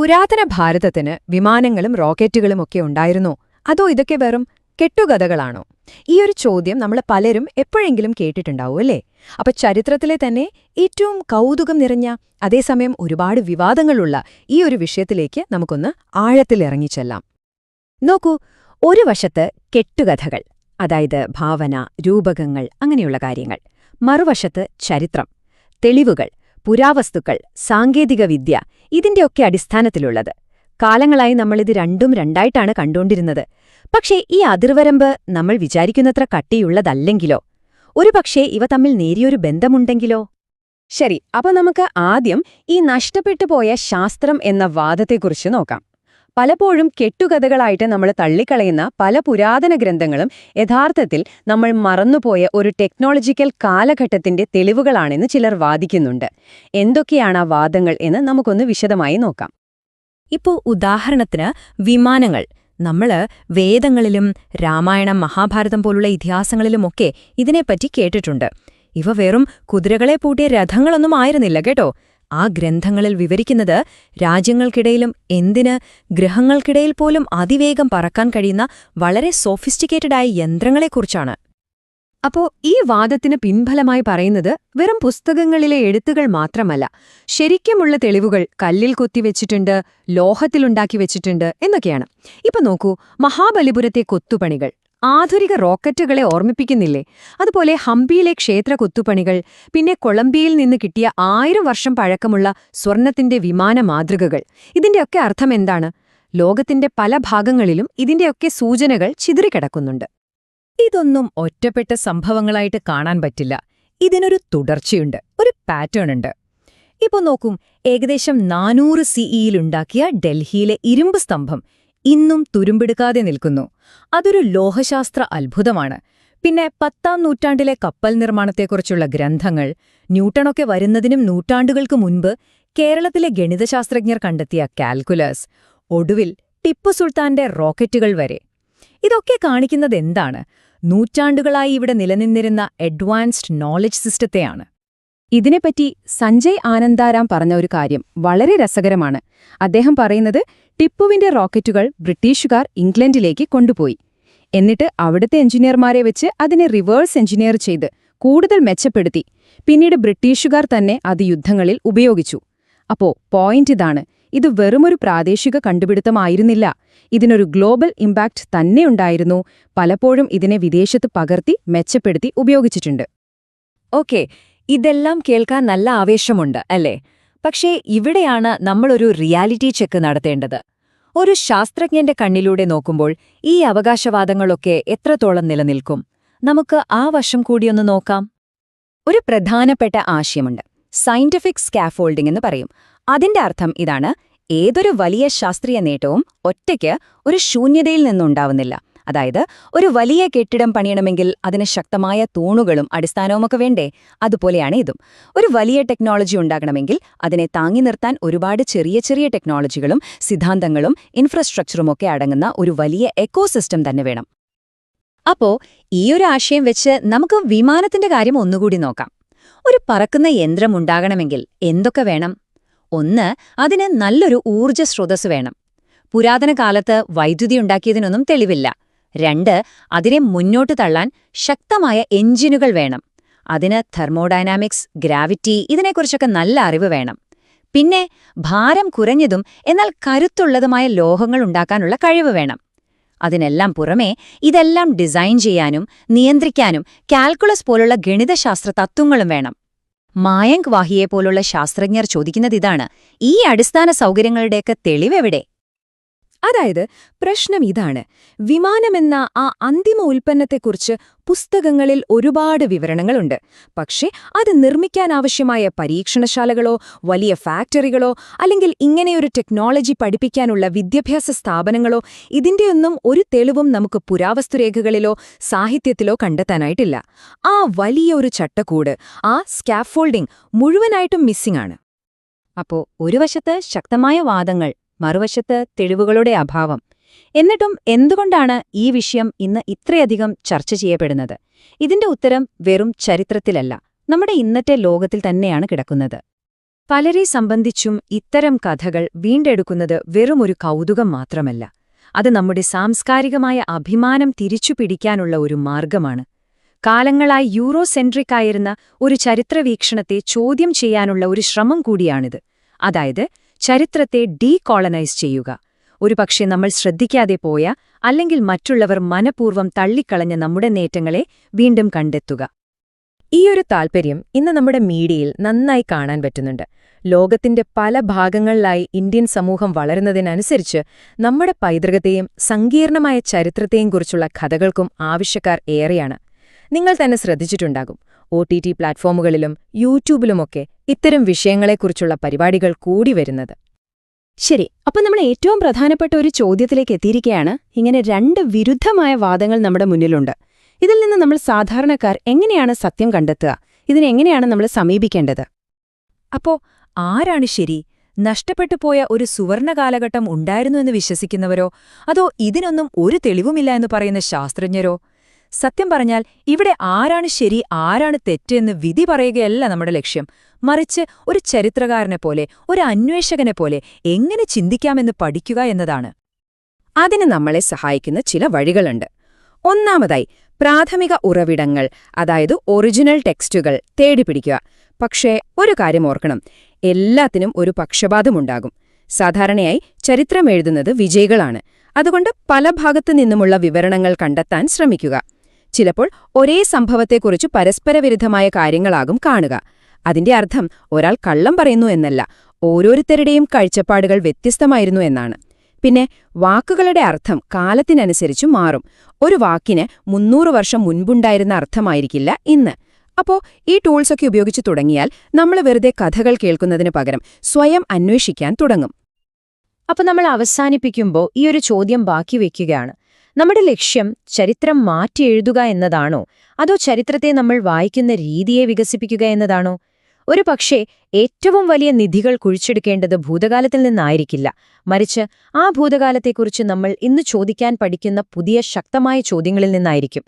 പുരാതന ഭാരതത്തിന് വിമാനങ്ങളും റോക്കറ്റുകളും ഒക്കെ ഉണ്ടായിരുന്നോ. അതോ ഇതൊക്കെ വെറും കെട്ടുകഥകളാണോ? ഈ ഒരു ചോദ്യം നമ്മൾ പലരും എപ്പോഴെങ്കിലും കേട്ടിട്ടുണ്ടാവും അല്ലേ? അപ്പൊ ചരിത്രത്തിലെ തന്നെ ഏറ്റവും കൗതുകം നിറഞ്ഞ അതേസമയം ഒരുപാട് വിവാദങ്ങളുള്ള ഈ ഒരു വിഷയത്തിലേക്ക് നമുക്കൊന്ന് ആഴത്തിലിറങ്ങിച്ചെല്ലാം നോക്കൂ ഒരു വശത്ത് കെട്ടുകഥകൾ അതായത് ഭാവന രൂപകങ്ങൾ അങ്ങനെയുള്ള കാര്യങ്ങൾ. മറുവശത്ത് ചരിത്രം തെളിവുകൾ. പുരാവസ്തുക്കൾ സാങ്കേതികവിദ്യ ഇതിന്റെയൊക്കെ അടിസ്ഥാനത്തിലുള്ളത്. കാലങ്ങളായി നമ്മളിത് രണ്ടും രണ്ടായിട്ടാണ് കണ്ടുകൊണ്ടിരുന്നത്. പക്ഷേ ഈ അതിർവരമ്പ് നമ്മൾ വിചാരിക്കുന്നത്ര കട്ടിയുള്ളതല്ലെങ്കിലോ? ഒരുപക്ഷേ ഇവ തമ്മിൽ നേരിയൊരു ബന്ധമുണ്ടെങ്കിലോ? ശരി അപ്പൊ നമുക്ക് ആദ്യം ഈ നഷ്ടപ്പെട്ടു പോയ ശാസ്ത്രം എന്ന വാദത്തെക്കുറിച്ച് നോക്കാം. പലപ്പോഴും കെട്ടുകഥകളായിട്ട് നമ്മൾ തള്ളിക്കളയുന്ന പല പുരാതന ഗ്രന്ഥങ്ങളും യഥാർത്ഥത്തിൽ നമ്മൾ മറന്നുപോയ ഒരു ടെക്നോളജിക്കൽ കാലഘട്ടത്തിന്റെ തെളിവുകളാണെന്ന് ചിലർ വാദിക്കുന്നുണ്ട്. എന്തൊക്കെയാണ് ആ വാദങ്ങൾ എന്ന് നമുക്കൊന്ന് വിശദമായി നോക്കാം. ഇപ്പോ ഉദാഹരണത്തിന് വിമാനങ്ങൾ. നമ്മൾ വേദങ്ങളിലും രാമായണം മഹാഭാരതം പോലുള്ള ഇതിഹാസങ്ങളിലുമൊക്കെ ഇതിനെപ്പറ്റി കേട്ടിട്ടുണ്ട്. ഇവ വെറും കുതിരകളെ പൂട്ടിയ രഥങ്ങളൊന്നും ആയിരുന്നില്ല കേട്ടോ. ആ ഗ്രന്ഥങ്ങളിൽ വിവരിക്കുന്നത് രാജ്യങ്ങൾക്കിടയിലും എന്തിന് ഗ്രഹങ്ങൾക്കിടയിൽ പോലും അതിവേഗം പറക്കാൻ കഴിയുന്ന വളരെ സോഫിസ്റ്റിക്കേറ്റഡായ യന്ത്രങ്ങളെക്കുറിച്ചാണ്. അപ്പോ ഈ വാദത്തിന് പിൻഫലമായി പറയുന്നത് വെറും പുസ്തകങ്ങളിലെ എഴുത്തുകൾ മാത്രമല്ല ശരിക്കുമുള്ള തെളിവുകൾ കല്ലിൽ കൊത്തിവെച്ചിട്ടുണ്ട് ലോഹത്തിലുണ്ടാക്കി വെച്ചിട്ടുണ്ട് എന്നൊക്കെയാണ്. ഇപ്പൊ നോക്കൂ മഹാബലിപുരത്തെ കൊത്തുപണികൾ. ആധുനിക റോക്കറ്റുകളെ ഓർമ്മിപ്പിക്കുന്നില്ലേ? അതുപോലെ ഹംപിയിലെ ക്ഷേത്ര കൊത്തുപണികൾ പിന്നെ കൊളംബിയയിൽ നിന്ന് കിട്ടിയ ആയിരം വർഷം പഴക്കമുള്ള സ്വർണത്തിന്റെ വിമാന മാതൃകകൾ. ഇതിന്റെയൊക്കെ അർത്ഥം എന്താണ്? ലോകത്തിന്റെ പല ഭാഗങ്ങളിലും ഇതിന്റെയൊക്കെ സൂചനകൾ ചിതറിക്കിടക്കുന്നുണ്ട്. ഇതൊന്നും ഒറ്റപ്പെട്ട സംഭവങ്ങളായിട്ട് കാണാൻ പറ്റില്ല. ഇതിനൊരു തുടർച്ചയുണ്ട് ഒരു പാറ്റേൺ ഉണ്ട്. ഇപ്പൊ നോക്കും ഏകദേശം നാനൂറ് സിഇയിലുണ്ടാക്കിയ ഡൽഹിയിലെ ഇരുമ്പ് സ്തംഭം. ഇന്നും തുരുമ്പെടുക്കാതെ നിൽക്കുന്നു. അതൊരു ലോഹശാസ്ത്ര അത്ഭുതമാണ്. പിന്നെ പത്താം നൂറ്റാണ്ടിലെ കപ്പൽ നിർമ്മാണത്തെക്കുറിച്ചുള്ള ഗ്രന്ഥങ്ങൾ ന്യൂട്ടണൊക്കെ വരുന്നതിനും നൂറ്റാണ്ടുകൾക്ക് മുൻപ് കേരളത്തിലെ ഗണിതശാസ്ത്രജ്ഞർ കണ്ടെത്തിയ കാൽക്കുലസ് ഒടുവിൽ ടിപ്പു സുൽത്താന്റെ റോക്കറ്റുകൾ വരെ. ഇതൊക്കെ കാണിക്കുന്നത് എന്താണ്? നൂറ്റാണ്ടുകളായി ഇവിടെ നിലനിന്നിരുന്ന അഡ്വാൻസ്ഡ് നോളജ് സിസ്റ്റത്തെയാണ്. ഇതിനെപ്പറ്റി സഞ്ജയ് ആനന്ദാരാം പറഞ്ഞ ഒരു കാര്യം വളരെ രസകരമാണ്. അദ്ദേഹം പറയുന്നത് ടിപ്പുവിന്റെ റോക്കറ്റുകൾ ബ്രിട്ടീഷുകാർ ഇംഗ്ലണ്ടിലേക്ക് കൊണ്ടുപോയി. എന്നിട്ട് അവിടുത്തെ എഞ്ചിനീയർമാരെ വെച്ച് അതിനെ റിവേഴ്സ് എഞ്ചിനീയർ ചെയ്ത് കൂടുതൽ മെച്ചപ്പെടുത്തി. പിന്നീട് ബ്രിട്ടീഷുകാർ തന്നെ അത് യുദ്ധങ്ങളിൽ ഉപയോഗിച്ചു. അപ്പോ പോയിന്റ് ഇതാണ്. ഇത് വെറുമൊരു പ്രാദേശിക കണ്ടുപിടുത്തമായിരുന്നില്ല ഇതിനൊരു ഗ്ലോബൽ ഇമ്പാക്റ്റ് തന്നെയുണ്ടായിരുന്നു പലപ്പോഴും ഇതിനെ വിദേശത്ത് പകർത്തി മെച്ചപ്പെടുത്തി ഉപയോഗിച്ചിട്ടുണ്ട്. ഓക്കെ. ഇതെല്ലാം കേൾക്കാൻ നല്ല ആവേശമുണ്ട് അല്ലേ? പക്ഷേ ഇവിടെയാണ് നമ്മളൊരു റിയാലിറ്റി ചെക്ക് നടത്തേണ്ടത്. ഒരു ശാസ്ത്രജ്ഞന്റെ കണ്ണിലൂടെ നോക്കുമ്പോൾ ഈ അവകാശവാദങ്ങളൊക്കെ എത്രത്തോളം നിലനിൽക്കും? നമുക്ക് ആ വശം കൂടിയൊന്ന് നോക്കാം. ഒരു പ്രധാനപ്പെട്ട ആശയമുണ്ട്. സയന്റിഫിക് സ്കാഫോൾഡിംഗ് എന്ന് പറയും. അതിന്റെ അർത്ഥം ഇതാണ് ഏതൊരു വലിയ ശാസ്ത്രീയ നേട്ടവും ഒറ്റയ്ക്ക് ഒരു ശൂന്യതയിൽ നിന്നുണ്ടാവുന്നില്ല. അതായത് ഒരു വലിയ കെട്ടിടം പണിയണമെങ്കിൽ അതിന് ശക്തമായ തൂണുകളും അടിസ്ഥാനവുമൊക്കെ വേണ്ടേ? അതുപോലെയാണ് ഇതും. ഒരു വലിയ ടെക്നോളജി ഉണ്ടാകണമെങ്കിൽ അതിനെ താങ്ങി നിർത്താൻ ഒരുപാട് ചെറിയ ചെറിയ ടെക്നോളജികളും സിദ്ധാന്തങ്ങളും ഇൻഫ്രാസ്ട്രക്ചറും ഒക്കെ അടങ്ങുന്ന ഒരു വലിയ എക്കോസിസ്റ്റം തന്നെ വേണം. അപ്പോ ഈ ഒരു ആശയം വെച്ച് നമുക്ക് വിമാനത്തിന്റെ കാര്യം ഒന്നുകൂടി നോക്കാം. ഒരു പറക്കുന്ന യന്ത്രം ഉണ്ടാകണമെങ്കിൽ എന്തൊക്കെ വേണം? ഒന്ന് അതിന് നല്ലൊരു ഊർജ സ്രോതസ് വേണം. പുരാതന കാലത്ത് വൈദ്യുതി ഉണ്ടാക്കിയതിനൊന്നും തെളിവില്ല. രണ്ട് അതിനെ മുന്നോട്ട് തള്ളാൻ ശക്തമായ എഞ്ചിനുകൾ വേണം. അതിന് തെർമോഡൈനാമിക്സ് ഗ്രാവിറ്റി ഇതിനെക്കുറിച്ചൊക്കെ നല്ല അറിവ് വേണം. പിന്നെ ഭാരം കുറഞ്ഞതും എന്നാൽ കരുത്തുള്ളതുമായ ലോഹങ്ങൾ ഉണ്ടാക്കാനുള്ള കഴിവ് വേണം. അതിനെല്ലാം പുറമേ ഇതെല്ലാം ഡിസൈൻ ചെയ്യാനും നിയന്ത്രിക്കാനും കാൽക്കുലസ് പോലുള്ള ഗണിതശാസ്ത്ര തത്വങ്ങളും വേണം. മായങ്ക് വാഹിയെപ്പോലുള്ള ശാസ്ത്രജ്ഞർ ചോദിക്കുന്നതിതാണ് ഈ അടിസ്ഥാന സൗകര്യങ്ങളുടെയൊക്കെ തെളിവെവിടെ അതായത് പ്രശ്നം ഇതാണ്. വിമാനമെന്ന ആ അന്തിമ ഉൽപ്പന്നത്തെക്കുറിച്ച് പുസ്തകങ്ങളിൽ ഒരുപാട് വിവരണങ്ങളുണ്ട്. പക്ഷേ അത് നിർമ്മിക്കാനാവശ്യമായ പരീക്ഷണശാലകളോ വലിയ ഫാക്ടറികളോ അല്ലെങ്കിൽ ഇങ്ങനെയൊരു ടെക്നോളജി പഠിപ്പിക്കാനുള്ള വിദ്യാഭ്യാസ സ്ഥാപനങ്ങളോ ഇതിന്റെയൊന്നും ഒരു തെളിവും നമുക്ക് പുരാവസ്തുരേഖകളിലോ സാഹിത്യത്തിലോ കണ്ടെത്താനായിട്ടില്ല. ആ വലിയ ഒരു ചട്ടക്കൂട് ആ സ്കാഫോൾഡിംഗ് മുഴുവനായിട്ടും മിസ്സിംഗ് ആണ് അപ്പോൾ ഒരു വശത്ത് ശക്തമായ വാദങ്ങൾ മറുവശത്ത് തെളിവുകളുടെ അഭാവം. എന്നിട്ടും എന്തുകൊണ്ടാണ് ഈ വിഷയം ഇന്ന് ഇത്രയധികം ചർച്ച ചെയ്യപ്പെടുന്നത്? ഇതിന്റെ ഉത്തരം വെറും ചരിത്രത്തിലല്ല നമ്മുടെ ഇന്നത്തെ ലോകത്തിൽ തന്നെയാണ് കിടക്കുന്നത്. പലരെ സംബന്ധിച്ചും ഇത്തരം കഥകൾ വീണ്ടെടുക്കുന്നത് വെറുമൊരു കൗതുകം മാത്രമല്ല. അത് നമ്മുടെ സാംസ്കാരികമായ അഭിമാനം തിരിച്ചുപിടിക്കാനുള്ള ഒരു മാർഗമാണ്. കാലങ്ങളായി യൂറോസെൻട്രിക് ആയിരുന്ന ഒരു ചരിത്രവീക്ഷണത്തെ ചോദ്യം ചെയ്യാനുള്ള ഒരു ശ്രമം കൂടിയാണിത്. അതായത് ചരിത്രത്തെ ഡീകോളനൈസ് ചെയ്യുക. ഒരുപക്ഷെ നമ്മൾ ശ്രദ്ധിക്കാതെ പോയ അല്ലെങ്കിൽ മറ്റുള്ളവർ മനപൂർവം തള്ളിക്കളഞ്ഞ നമ്മുടെ നേട്ടങ്ങളെ വീണ്ടും കണ്ടെത്തുക. ഈയൊരു താൽപ്പര്യം ഇന്ന് നമ്മുടെ മീഡിയയിൽ നന്നായി കാണാൻ പറ്റുന്നുണ്ട്. ലോകത്തിന്റെ പല ഭാഗങ്ങളിലായി ഇന്ത്യൻ സമൂഹം വളരുന്നതിനനുസരിച്ച് നമ്മുടെ പൈതൃകത്തെയും സങ്കീർണമായ ചരിത്രത്തെയും കുറിച്ചുള്ള കഥകൾക്കും ആവശ്യക്കാർ ഏറെയാണ്. നിങ്ങൾ തന്നെ ശ്രദ്ധിച്ചിട്ടുണ്ടാകും. ഒ ടി ടി പ്ലാറ്റ്ഫോമുകളിലും യൂട്യൂബിലുമൊക്കെ ഇത്തരം വിഷയങ്ങളെക്കുറിച്ചുള്ള പരിപാടികൾ കൂടി വരുന്നത്. ശരി അപ്പൊ നമ്മൾ ഏറ്റവും പ്രധാനപ്പെട്ട ഒരു ചോദ്യത്തിലേക്ക് എത്തിയിരിക്കുകയാണ്. ഇങ്ങനെ രണ്ട് വിരുദ്ധമായ വാദങ്ങൾ നമ്മുടെ മുന്നിലുണ്ട്. ഇതിൽ നിന്ന് നമ്മൾ സാധാരണക്കാർ എങ്ങനെയാണ് സത്യം കണ്ടെത്തുക? ഇതിനെങ്ങനെയാണ് നമ്മൾ സമീപിക്കേണ്ടത്? അപ്പോ ആരാണ് ശരി? നഷ്ടപ്പെട്ടു പോയ ഒരു സുവർണ കാലഘട്ടം ഉണ്ടായിരുന്നു എന്ന് വിശ്വസിക്കുന്നവരോ? അതോ ഇതിനൊന്നും ഒരു തെളിവുമില്ല എന്ന് പറയുന്ന ശാസ്ത്രജ്ഞരോ? സത്യം പറഞ്ഞാൽ ഇവിടെ ആരാണ് ശരി ആരാണ് തെറ്റ് എന്ന് വിധി പറയുകയല്ല നമ്മുടെ ലക്ഷ്യം. മറിച്ച് ഒരു ചരിത്രകാരനെ പോലെ ഒരു അന്വേഷകനെ പോലെ എങ്ങനെ ചിന്തിക്കാമെന്ന് പഠിക്കുക എന്നതാണ്. അതിന് നമ്മളെ സഹായിക്കുന്ന ചില വഴികളുണ്ട്. ഒന്നാമതായി പ്രാഥമിക ഉറവിടങ്ങൾ അതായത് ഒറിജിനൽ ടെക്സ്റ്റുകൾ തേടിപ്പിടിക്കുക പക്ഷേ ഒരു കാര്യം ഓർക്കണം എല്ലാത്തിനും ഒരു പക്ഷപാതമുണ്ടാകും സാധാരണയായി ചരിത്രം എഴുതുന്നത് വിജയികളാണ്. അതുകൊണ്ട് പല ഭാഗത്തു നിന്നുമുള്ള വിവരണങ്ങൾ കണ്ടെത്താൻ ശ്രമിക്കുക. ചിലപ്പോൾ ഒരേ സംഭവത്തെക്കുറിച്ച് പരസ്പരവിരുദ്ധമായ കാര്യങ്ങളാകും കാണുക. അതിന്റെ അർത്ഥം ഒരാൾ കള്ളം പറയുന്നു എന്നല്ല ഓരോരുത്തരുടെയും കാഴ്ചപ്പാടുകൾ വ്യത്യസ്തമായിരുന്നു എന്നാണ്. പിന്നെ വാക്കുകളുടെ അർത്ഥം കാലത്തിനനുസരിച്ചു മാറും. ഒരു വാക്കിന് മുന്നൂറ് വർഷം മുൻപുണ്ടായിരുന്ന അർത്ഥമായിരിക്കില്ല ഇന്ന്. അപ്പോൾ ഈ ടൂൾസൊക്കെ ഉപയോഗിച്ചു തുടങ്ങിയാൽ നമ്മൾ വെറുതെ കഥകൾ കേൾക്കുന്നതിന് പകരം സ്വയം അന്വേഷിക്കാൻ തുടങ്ങും. അപ്പൊ നമ്മൾ അവസാനിപ്പിക്കുമ്പോൾ ഈ ഒരു ചോദ്യം ബാക്കി വയ്ക്കുകയാണ് നമ്മുടെ ലക്ഷ്യം ചരിത്രം മാറ്റി എഴുതുക എന്നതാണോ? അതോ ചരിത്രത്തെ നമ്മൾ വായിക്കുന്ന രീതിയെ വികസിപ്പിക്കുക എന്നതാണോ? ഒരു പക്ഷേ ഏറ്റവും വലിയ നിധികൾ കുഴിച്ചെടുക്കേണ്ടത് ഭൂതകാലത്തിൽ നിന്നായിരിക്കില്ല. മറിച്ച് ആ ഭൂതകാലത്തെക്കുറിച്ച് നമ്മൾ ഇന്ന് ചോദിക്കാൻ പഠിക്കുന്ന പുതിയ ശക്തമായ ചോദ്യങ്ങളിൽ നിന്നായിരിക്കും.